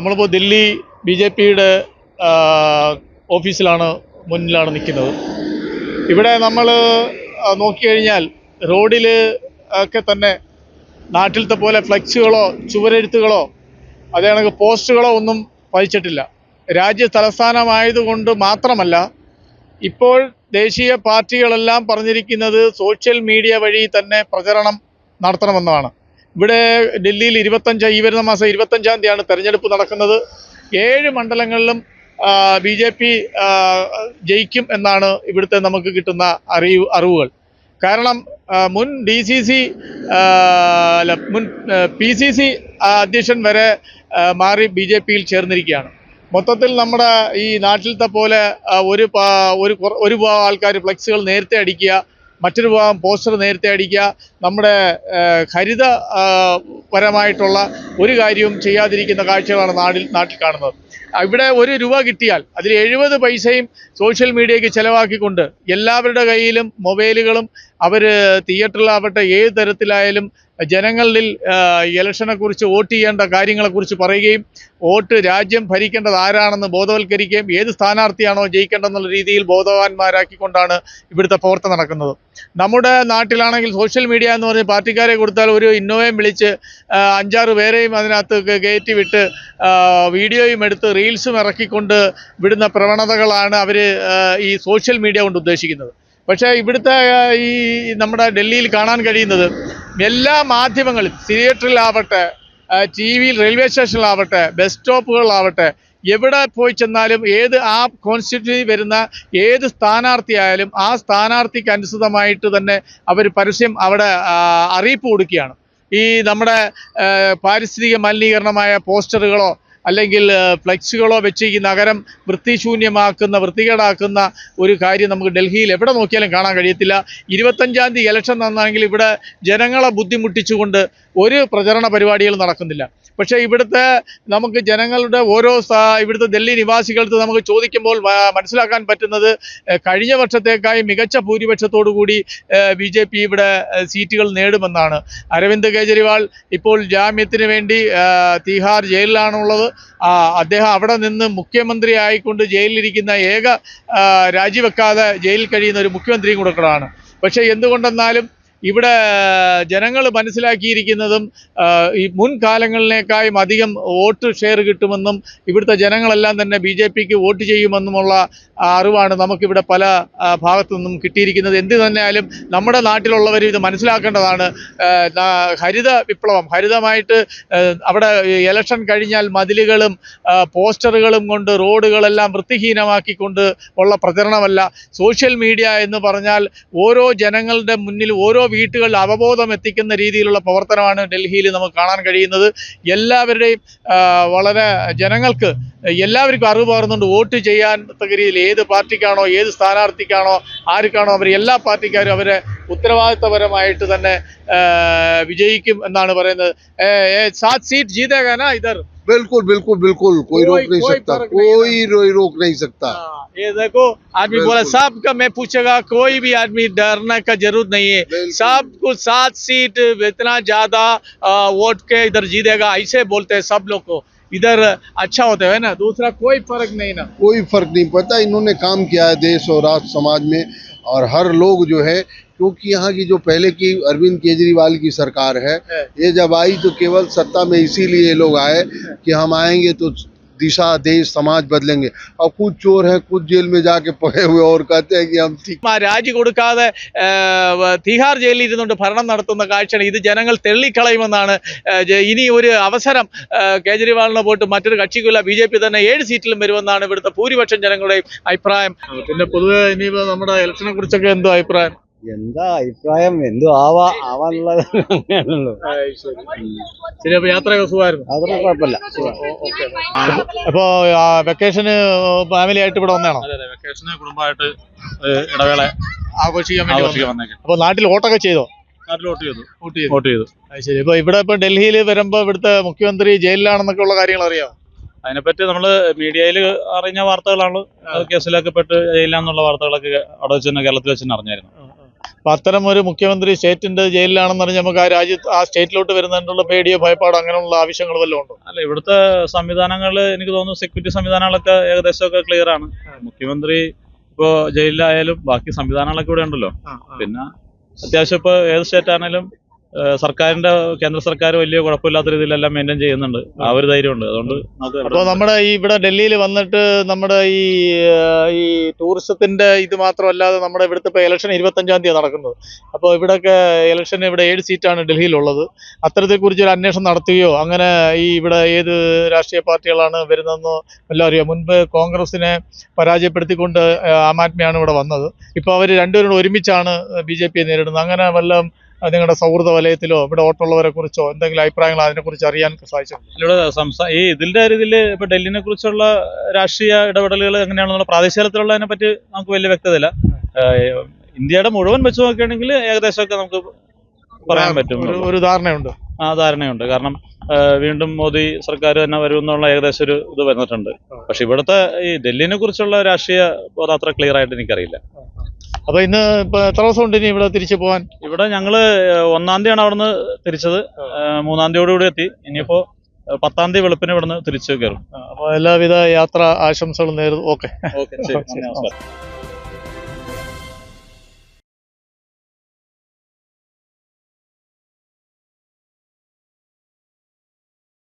നമ്മളിപ്പോൾ Delhi B J പിയുടെ ഓഫീസിലാണ് മുന്നിലാണ് നിൽക്കുന്നത്. ഇവിടെ നമ്മൾ നോക്കിക്കഴിഞ്ഞാൽ റോഡിൽ ഒക്കെ തന്നെ നാട്ടിലത്തെ പോലെ ഫ്ലക്സുകളോ ചുവരെഴുത്തുകളോ അതേ കണക്ക് പോസ്റ്റുകളോ ഒന്നും പതിച്ചിട്ടില്ല. രാജ്യ തലസ്ഥാനമായതുകൊണ്ട് മാത്രമല്ല ഇപ്പോൾ ദേശീയ പാർട്ടികളെല്ലാം പറഞ്ഞിരിക്കുന്നത് സോഷ്യൽ മീഡിയ വഴി തന്നെ പ്രചരണം നടത്തണമെന്നാണ്. ഇവിടെ ഡൽഹിയിൽ ഇരുപത്തഞ്ച് ഈ വരുന്ന മാസം ഇരുപത്തഞ്ചാം തീയതിയാണ് തെരഞ്ഞെടുപ്പ് നടക്കുന്നത്. ഏഴ് മണ്ഡലങ്ങളിലും ബി ജെ പി ജയിക്കും എന്നാണ് ഇവിടുത്തെ നമുക്ക് കിട്ടുന്ന അറിവ് അറിവുകൾ. കാരണം മുൻ ഡി സി സി അല്ല മുൻ പി സി സി അധ്യക്ഷൻ വരെ മാറി ബി ജെ പിയിൽ ചേർന്നിരിക്കുകയാണ്. മൊത്തത്തിൽ നമ്മുടെ ഈ നാട്ടിലത്തെ പോലെ ഒരു ഒരു ഒരു ആൾക്കാർ ഫ്ലെക്സുകൾ നേരത്തെ അടിക്കുക മറ്റൊരു ഭാഗം പോസ്റ്റർ നേരത്തെ അടിക്കുക. നമ്മുടെ ഹരിത പരമായിട്ടുള്ള ഒരു കാര്യവും ചെയ്യാതിരിക്കുന്ന കാഴ്ചകളാണ് നാടിൽ നാട്ടിൽ കാണുന്നത്. ഇവിടെ ഒരു രൂപ കിട്ടിയാൽ അതിൽ എഴുപത് പൈസയും സോഷ്യൽ മീഡിയയ്ക്ക് ചിലവാക്കിക്കൊണ്ട് എല്ലാവരുടെ കയ്യിലും മൊബൈലുകളും അവർ തിയേറ്ററിലാവട്ടെ ഏത് തരത്തിലായാലും ജനങ്ങളിൽ ഇലക്ഷനെ കുറിച്ച് വോട്ട് ചെയ്യേണ്ട കാര്യങ്ങളെക്കുറിച്ച് പറയുകയും വോട്ട് രാജ്യം ഭരിക്കേണ്ടത് ആരാണെന്ന് ബോധവൽക്കരിക്കുകയും ഏത് സ്ഥാനാർത്ഥിയാണോ ജയിക്കേണ്ടതെന്നുള്ള രീതിയിൽ ബോധവാന്മാരാക്കിക്കൊണ്ടാണ് ഇവിടുത്തെ പ്രവർത്തനം നടക്കുന്നത്. നമ്മുടെ നാട്ടിലാണെങ്കിൽ സോഷ്യൽ മീഡിയ എന്ന് പറഞ്ഞ് പാർട്ടിക്കാരെ കൊടുത്താൽ ഒരു ഇന്നോവയും വിളിച്ച് അഞ്ചാറ് പേരെയും അതിനകത്ത് കയറ്റി വിട്ട് വീഡിയോയും എടുത്ത് റീൽസും ഇറക്കിക്കൊണ്ട് വിടുന്ന പ്രവണതകളാണ് അവർ ഈ സോഷ്യൽ മീഡിയ കൊണ്ട് ഉദ്ദേശിക്കുന്നത്. പക്ഷേ ഇവിടുത്തെ ഈ നമ്മുടെ ഡൽഹിയിൽ കാണാൻ കഴിയുന്നത് എല്ലാ മാധ്യമങ്ങളും തിയേറ്ററിലാവട്ടെ ടി വിയിൽ റെയിൽവേ സ്റ്റേഷനിലാവട്ടെ ബസ് സ്റ്റോപ്പുകളിലാവട്ടെ എവിടെ പോയി ചെന്നാലും ഏത് ആ കോൺസ്റ്റിറ്റ്യൂൻസി വരുന്ന ഏത് സ്ഥാനാർത്ഥിയായാലും ആ സ്ഥാനാർത്ഥിക്ക് അനുസൃതമായിട്ട് തന്നെ അവർ പരസ്യം അവിടെ അറിയിപ്പ് കൊടുക്കുകയാണ്. ഈ നമ്മുടെ പാരിസ്ഥിതിക മലിനീകരണമായ പോസ്റ്ററുകളോ അല്ലെങ്കിൽ ഫ്ലെക്സുകളോ വെച്ച് ഈ നഗരം വൃത്തിശൂന്യമാക്കുന്ന വൃത്തികേടാക്കുന്ന ഒരു കാര്യം നമുക്ക് ഡൽഹിയിൽ എവിടെ നോക്കിയാലും കാണാൻ കഴിയത്തില്ല. ഇരുപത്തഞ്ചാം തീയതി ഇലക്ഷൻ നന്നാണെങ്കിൽ ഇവിടെ ജനങ്ങളെ ബുദ്ധിമുട്ടിച്ചുകൊണ്ട് ഒരു പ്രചരണ പരിപാടികൾ നടക്കുന്നില്ല. പക്ഷേ ഇവിടുത്തെ നമുക്ക് ജനങ്ങളുടെ ഓരോ ഇവിടുത്തെ ഡൽഹി നിവാസികൾക്ക് നമുക്ക് ചോദിക്കുമ്പോൾ മനസ്സിലാക്കാൻ പറ്റുന്നത് കഴിഞ്ഞ വർഷത്തേക്കായി മികച്ച ഭൂരിപക്ഷത്തോടു കൂടി ബി ജെ പി ഇവിടെ സീറ്റുകൾ നേടുമെന്നാണ്. അരവിന്ദ് കെജ്രിവാൾ ഇപ്പോൾ ജാമ്യത്തിന് വേണ്ടി തീഹാർ ജയിലിലാണുള്ളത്. അദ്ദേഹം അവിടെ നിന്ന് മുഖ്യമന്ത്രി ആയിക്കൊണ്ട് ജയിലിലിരിക്കുന്ന ഏക രാജിവെക്കാതെ ജയിലിൽ കഴിയുന്ന ഒരു മുഖ്യമന്ത്രിയും കൂടെ പക്ഷേ എന്തുകൊണ്ടെന്നാലും ഇവിടെ ജനങ്ങൾ മനസ്സിലാക്കിയിരിക്കുന്നതും ഈ മുൻകാലങ്ങളിലേക്കായും അധികം വോട്ട് ഷെയർ കിട്ടുമെന്നും ഇവിടുത്തെ ജനങ്ങളെല്ലാം തന്നെ ബി ജെ പിക്ക് വോട്ട് ചെയ്യുമെന്നുമുള്ള അറിവാണ് നമുക്കിവിടെ പല ഭാഗത്തു നിന്നും കിട്ടിയിരിക്കുന്നത്. എന്ത് തന്നെയായാലും നമ്മുടെ നാട്ടിലുള്ളവർ ഇത് മനസ്സിലാക്കേണ്ടതാണ്. ഹരിത വിപ്ലവം ഹരിതമായിട്ട് അവിടെ ഇലക്ഷൻ കഴിഞ്ഞാൽ മതിലുകളും പോസ്റ്ററുകളും കൊണ്ട് റോഡുകളെല്ലാം വൃത്തിഹീനമാക്കിക്കൊണ്ട് ഉള്ള പ്രചരണമല്ല. സോഷ്യൽ മീഡിയ എന്ന് പറഞ്ഞാൽ ഓരോ ജനങ്ങളുടെ മുന്നിൽ ഓരോ വീട്ടുകളിൽ അവബോധം എത്തിക്കുന്ന രീതിയിലുള്ള പ്രവർത്തനമാണ് ഡൽഹിയിൽ നമുക്ക് കാണാൻ കഴിയുന്നത്. എല്ലാവരുടെയും വളരെ ജനങ്ങൾക്ക് എല്ലാവർക്കും അറിവ് പകർന്നുകൊണ്ട് വോട്ട് ചെയ്യാൻ തക്ക രീതിയിൽ ഏത് പാർട്ടിക്കാണോ ഏത് സ്ഥാനാർത്ഥിക്കാണോ ആർക്കാണോ അവർ എല്ലാ പാർട്ടിക്കാരും അവരെ ഉത്തരവാദിത്തപരമായിട്ട് തന്നെ ആ, വിജയിക്കും എന്നാണ് പറയുന്നത് ഏ, ഏ, സാത് സീറ്റ് ജീതേഗാനാ ഇതർ बिल्कुल बिल्कुल बिल्कुल कोई कोई- रोक नहीं कोई सकता फर्क नहीं है कोई रो- रोक नहीं सकता हाँ, ये देखो आदमी बोला बिल्कुल। सबका मैं पूछेगा कोई भी आदमी डरने का जरूरत नहीं है बिल्कुल। सबको सात सीट इतना ज्यादा आ, वोट के इधर जीतेगा ऐसे बोलते हैं सब लोग को इधर अच्छा होता है ना दूसरा कोई फर्क नहीं ना कोई फर्क नहीं पड़ता इन्होंने काम किया है देश और राष्ट्र समाज में और हर लोग जो है क्योंकि यहाँ की जो पहले की अरविंद केजरीवाल की सरकार है। ये जब आई तो केवल सत्ता में इसीलिए लोग आए कि हम आएँगे तो दिशा देश समाज बदलेंगे और कुछ चोर हैं कुछ जेल में जाके पड़े हुए और कहते हैं कि हम ठीक ആ രാജി കൊടുക്കാതെ ആ, വ- തീഹാർ ജയിലിൽ ഇരുന്നുകൊണ്ട് ഭരണം നടത്തുന്ന കാഴ്ചയാണ് ഇത് ജനങ്ങൾ തെള്ളിക്കളയുമെന്നാണ് ആ, ജ- ഇനി ഒരു അവസരം ആ, കേജ്രിവാളിന് പോയിട്ട് മറ്റൊരു കക്ഷിക്കില്ല ബി ജെ പി തന്നെ ഏഴ് സീറ്റിലും വരുമെന്നാണ് ഇവിടുത്തെ ഭൂരിപക്ഷം ജനങ്ങളുടെയും അഭിപ്രായം പിന്നെ പൊതുവെ ഇനിയിപ്പോ നമ്മുടെ ഇലക്ഷനെ കുറിച്ചൊക്കെ എന്തോ അഭിപ്രായം എന്താ അഭിപ്രായം? എന്തോ ആവാ? ആവാനുള്ളത് അങ്ങനെയാണല്ലോ. ശരി. അപ്പൊ യാത്രയൊക്കെ സുഖമായിരുന്നു? അതൊന്നും കുഴപ്പമില്ല. അപ്പോ വെക്കേഷന് ഫാമിലി ആയിട്ട് ഇവിടെ വന്നാണോ അതെ അതെ. വെക്കേഷന് കുടുംബമായിട്ട് ഇടവേള ആഘോഷിക്കാൻ വേണ്ടി വന്നേക്കാം. അപ്പൊ നാട്ടിൽ ഓട്ടൊക്കെ ചെയ്തോ? നാട്ടിൽ വോട്ട് ചെയ്തു. വോട്ട് ചെയ്തു. വോട്ട് ചെയ്തു. ശരി. ഇപ്പൊ ഇവിടെ ഇപ്പൊ ഡൽഹിയിൽ വരുമ്പോ ഇവിടുത്തെ മുഖ്യമന്ത്രി ജയിലിലാണെന്നൊക്കെ ഉള്ള കാര്യങ്ങൾ അറിയാം അതിനെപ്പറ്റി നമ്മൾ മീഡിയയിൽ അറിഞ്ഞ വാർത്തകളാണ്. കേസിലൊക്കെ പെട്ട് ജയിലാന്നുള്ള വാർത്തകളൊക്കെ അവിടെ വെച്ച് തന്നെ കേരളത്തിൽ വെച്ച് തന്നെ അറിഞ്ഞായിരുന്നു. അപ്പം അത്തരം ഒരു മുഖ്യമന്ത്രി സ്റ്റേറ്റിന്റെ ജയിലിലാണെന്ന് പറഞ്ഞാൽ നമുക്ക് ആ രാജ്യത്ത് ആ സ്റ്റേറ്റിലോട്ട് വരുന്നതിനുള്ള പേടിയോ ഭയപ്പാടോ അങ്ങനെയുള്ള ആവശ്യങ്ങൾ വല്ലതും ഉണ്ടോ? അല്ല ഇവിടുത്തെ സംവിധാനങ്ങൾ എനിക്ക് തോന്നുന്നു സെക്യൂരിറ്റി സംവിധാനങ്ങളൊക്കെ ഏകദേശമൊക്കെ ക്ലിയർ ആണ്. മുഖ്യമന്ത്രി ഇപ്പോ ജയിലിലായാലും ബാക്കി സംവിധാനങ്ങളൊക്കെ ഇവിടെ ഉണ്ടല്ലോ. പിന്നെ അത്യാവശ്യം ഇപ്പൊ ഏത് സ്റ്റേറ്റ് ആണെങ്കിലും സർക്കാരിന്റെ കേന്ദ്ര സർക്കാർ വലിയ കുഴപ്പമില്ലാത്ത രീതിയിലെല്ലാം മെയിന്റെയിൻ ചെയ്യുന്നുണ്ട്. ആ ഒരു ധൈര്യമുണ്ട്. അതുകൊണ്ട് അപ്പോൾ നമ്മുടെ ഈ ഇവിടെ ഡൽഹിയിൽ വന്നിട്ട് നമ്മുടെ ഈ ഈ ടൂറിസത്തിന്റെ ഇത് മാത്രമല്ലാതെ നമ്മുടെ ഇവിടുത്തെ ഇപ്പോൾ ഇലക്ഷൻ ഇരുപത്തഞ്ചാം തീയതി നടക്കുന്നത്. അപ്പോൾ ഇവിടെയൊക്കെ ഇലക്ഷൻ ഇവിടെ ഏഴ് സീറ്റാണ് ഡൽഹിയിലുള്ളത്. അത്തരത്തെക്കുറിച്ച് ഒരു അന്വേഷണം നടത്തുകയോ അങ്ങനെ ഈ ഇവിടെ ഏത് രാഷ്ട്രീയ പാർട്ടികളാണ് വരുന്നതെന്നോ എല്ലാം അറിയാം? മുൻപ് കോൺഗ്രസിനെ പരാജയപ്പെടുത്തിക്കൊണ്ട് ആ, ആദ്മിയാണ് ഇവിടെ വന്നത്. ഇപ്പോൾ അവർ രണ്ടുപേരും ഒരുമിച്ചാണ് ബി ജെ പിയെ നേരിടുന്നത്. അങ്ങനെ വല്ലതും ആ, നിങ്ങളുടെ സൗഹൃദ വലയത്തിലോ ഇവിടെ ഓട്ടുള്ളവരെ കുറിച്ചോ എന്തെങ്കിലും അഭിപ്രായങ്ങൾ അതിനെക്കുറിച്ച് അറിയാൻ സാധിച്ചിട്ടുണ്ട് ഈ ഇതിന്റെ രീതിയിൽ ഇപ്പൊ ഡൽഹിനെ കുറിച്ചുള്ള രാഷ്ട്രീയ ഇടപെടലുകൾ എങ്ങനെയാണെന്നുള്ള പ്രാദേശിക തലത്തിലുള്ളതിനെ പറ്റി നമുക്ക് വലിയ വ്യക്തതയില്ല. ഇല്ല ഇന്ത്യയുടെ മുഴുവൻ വെച്ച് നോക്കുകയാണെങ്കിൽ ഏകദേശമൊക്കെ നമുക്ക് പറയാൻ പറ്റും ഒരു ഒരു ധാരണയുണ്ട്. ആ ധാരണയുണ്ട്. കാരണം വീണ്ടും മോദി സർക്കാർ തന്നെ വരുമെന്നുള്ള ഏകദേശം ഒരു ഇത് വന്നിട്ടുണ്ട്. പക്ഷെ ഇവിടുത്തെ ഈ ഡൽഹിനെ കുറിച്ചുള്ള രാഷ്ട്രീയ ബോധം അത്ര ക്ലിയർ ആയിട്ട് എനിക്കറിയില്ല. അപ്പൊ ഇന്ന് ഇപ്പൊ എത്ര ദിവസം ഉണ്ട് ഇനി ഇവിടെ തിരിച്ചു പോകാൻ ഇവിടെ ഞങ്ങൾ ഒന്നാം തീയതിയാണ് അവിടുന്ന് തിരിച്ചത്. മൂന്നാം തീയതിയോടുകൂടി എത്തി. ഇനിയിപ്പോ ഏഹ് പത്താം തീയതി വെളുപ്പിന് ഇവിടുന്ന് തിരിച്ചു കയറും. അപ്പൊ എല്ലാവിധ യാത്രാ ആശംസകളും നേരുന്നു. ഓക്കെ. ഓക്കെ ശരി. നമസ്കാരം.